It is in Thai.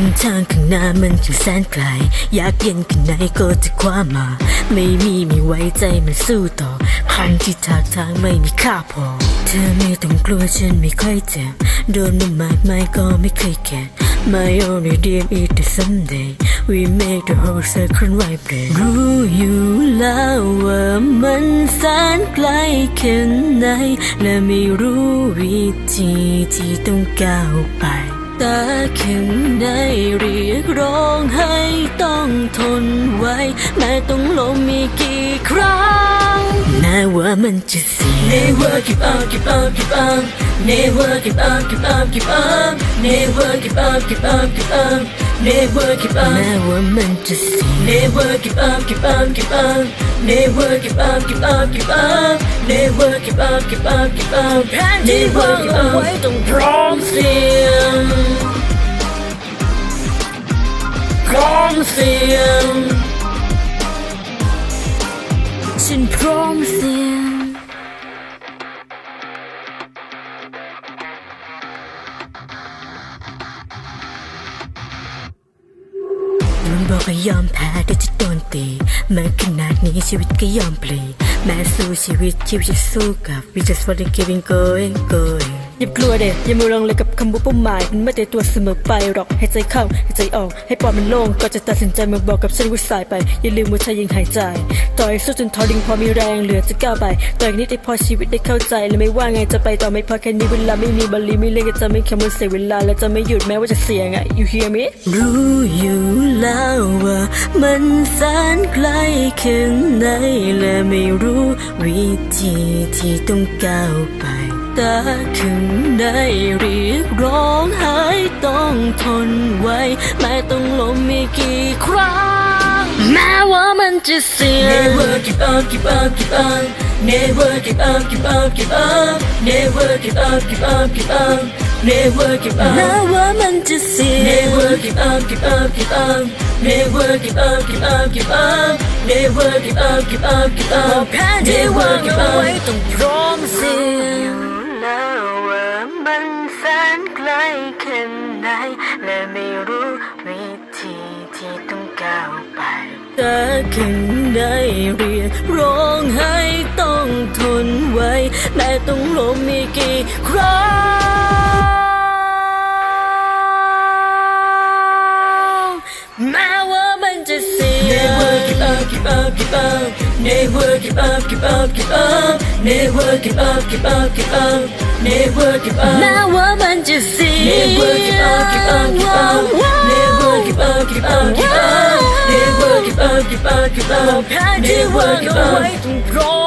นทางข้างหน้ามันจึงแสนไกล อยากเย็นข้างในก็จะคว้ามา ไม่มีไม่ไว้ใจมันสู้ต่อครั้งที่ทางทางไม่มีค่าพอ เธอไม่ต้องกลัวฉันไม่ค่อยเจ็บโดนมันมากไม่ก็ไม่เคยแก่ My only dream is that someday we make the whole circle vibrate รู้อยู่แล้วว่ามันแสนไกลแค่ไหนและไม่รู้วิธีที่ต้องก้าวไป แต่แค่ในเรียกร้องให้ต้องทนไว้ แม้ต้องล้มมีกี่ครั้ง แม้ว่ามันจะเสีย Never give up give up give up Never give up give up give up Never give up give up give up Never give up แม้ว่ามันจะเสีย Never give up give up give up Never give up give up give up Never give up give up give up แผน ฉันพร้อมเสียงมันบอกให้ยอมแพ้แต่จะโดนตีแม้ขนาดนี้ชีวิตก็ยอมปลีแม้สู้ชีวิตชีวิตจะสู้กับ We just wanna keep it going going อย่ากลัวเด็อย่ามัวลังเลยกับคำว่าเป้าหมายมันไม่ได้ตัวเสมอไปหรอกให้ใจเข้าให้ใจออก ให้ปอดมันโล่งก็จะตัดสินใจมาบอกกับฉันว่าสายไป อย่าลืมว่าเธอยังหายใจ ต่อให้สู้จนทอดิงพอมีแรงเหลือจะก้าวไปต่ออีกนิดได้พอชีวิตได้เข้าใจและไม่ว่าไงจะไปต่อไม่พอแค่นี้เวลาไม่มีบาลีไม่เล่นก็จะไม่ค่มันเสียเวลาและจะไม่หยุดแม้ว่าจะเสียงอะ you hear me รู้อยู่แล้วว่ามันแสนไกลแค่ไหนและไม่รู้วิธีที่ต้องก้าวไป แต่ถึงได้เรียกร้องให้ต้องทนไว้ แม้ต้องล้มมีกี่ครั้ง แม้ว่ามันจะเสี่ยง Never give up give up give up Never give up give up give up Never give up give up give up Never give up แม้ว่ามันจะเสี่ยง Never give up give up give up Never give up give up give up Never give up give up give up แพ้ที่ ไม่รู้วิธีที่ต้องก้าวไปแต่แค่ได้เรียกร้องให้ต้องทนไว้แม้ต้องล้มมีกี่ครั้งแม้ว่ามันจะเสีย Never give up give up give up Never give up give up give up Never give up give up give up Never give up แม้ว่ามันจะเสีย give up Never give up give up give up